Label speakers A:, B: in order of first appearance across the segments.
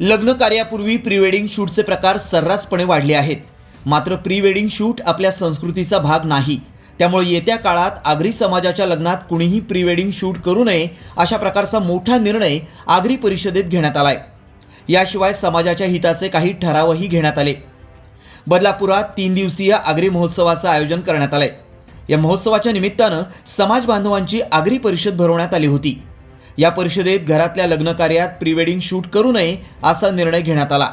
A: लग्न कार्यापूर्वी pre wedding शूटचे प्रकार सर्रासपणे वाढले आहेत. मात्र प्री वेडिंग शूट आपल्या संस्कृतीचा भाग नाही. त्यामुळे येत्या काळात आगरी समाजाच्या लग्नात कुणीही प्री वेडिंग शूट करू नये अशा प्रकारचा मोठा निर्णय आगरी परिषदेत घेण्यात आलाय. याशिवाय समाजाच्या हिताचे काही ठरावही घेण्यात आले. बदलापुरात तीन दिवसीय आगरी महोत्सवाचं आयोजन करण्यात आलंय. या महोत्सवाच्या निमित्तानं समाज बांधवांची आगरी परिषद भरवण्यात आली होती. या परिषदेत घरातल्या लग्न कार्यात प्री वेडिंग शूट करू नये असा निर्णय घेण्यात आला.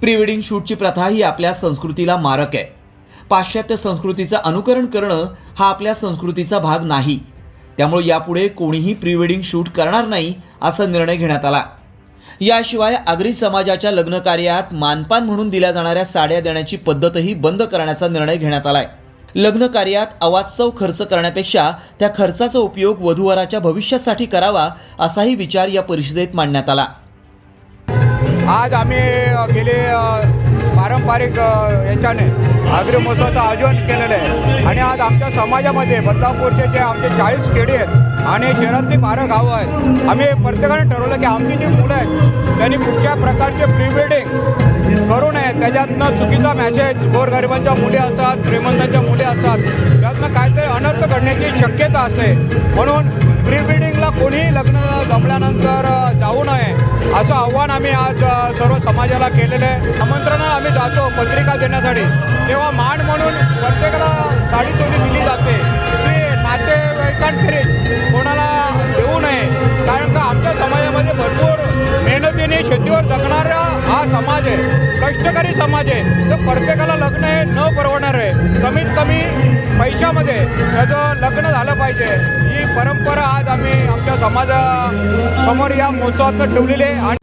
A: प्री वेडिंग शूटची प्रथा ही आपल्या संस्कृतीला मारक आहे. पाश्चात्य संस्कृतीचं अनुकरण करणं हा आपल्या संस्कृतीचा भाग नाही. त्यामुळे यापुढे कोणीही प्री वेडिंग शूट करणार नाही असा निर्णय घेण्यात आला. याशिवाय आगरी समाजाच्या लग्नकार्यात मानपान म्हणून दिल्या जाणाऱ्या साड्या देण्याची पद्धतही बंद करण्याचा निर्णय घेण्यात आला आहे लग्न कार्यात अवास्तव खर्च करण्यापेक्षा त्या खर्चाचा उपयोग वधूवराच्या भविष्यासाठी करावा असाही विचार या परिषदेत मांडण्यात आला.
B: आज आम्ही गेले पारंपरिक याच्याने आग्री महोत्सवाचं आयोजन केलेलं आहे. आणि आज आमच्या समाजामध्ये बदलापूरचे जे आमचे चाळीस खेडे आहेत आणि शहरातली बारा गावं आहेत. आम्ही प्रत्येकाने ठरवलं की आमची जी मुलं आहेत त्यांनी कुठच्या प्रकारचे प्री वेडिंग करू नये त्याच्यातनं चुकीचा मॅसेज गोरगरिबांच्या मुली असतात श्रीमंतांच्या मुली असतात त्यातनं काहीतरी अनर्थ घडण्याची शक्यता असते. म्हणून प्री वेडिंगला कोणीही लग्न जमल्यानंतर जाऊ नये असं आव्हान आम्ही आज सर्व समाजाला केलेलं आहे. आमंत्रणाला आम्ही जातो पत्रिका देण्यासाठी. तेव्हा मान म्हणून प्रत्येकाला साडी चोरी दिली जाते. समाज आहे कष्टकरी समाज आहे. तर प्रत्येकाला लग्न हे न परवडणार आहे. कमीत कमी पैशामध्ये त्याचं लग्न झालं पाहिजे. ही परंपरा आज आम्ही आमच्या समाजासमोर या महोत्सवात ठेवलेली आहे. आणि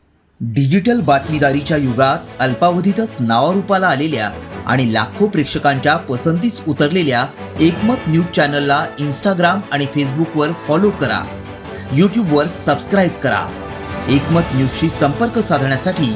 A: डिजिटल बातमीदारीच्या युगात अल्पावधीतच नावारूपाला आलेल्या आणि लाखो प्रेक्षकांच्या पसंतीस उतरलेल्या एकमत न्यूज चॅनलला इंस्टाग्राम आणि फेसबुकवर फॉलो करा. यूट्यूबवर सबस्क्राईब करा. एकमत न्यूजशी संपर्क साधण्यासाठी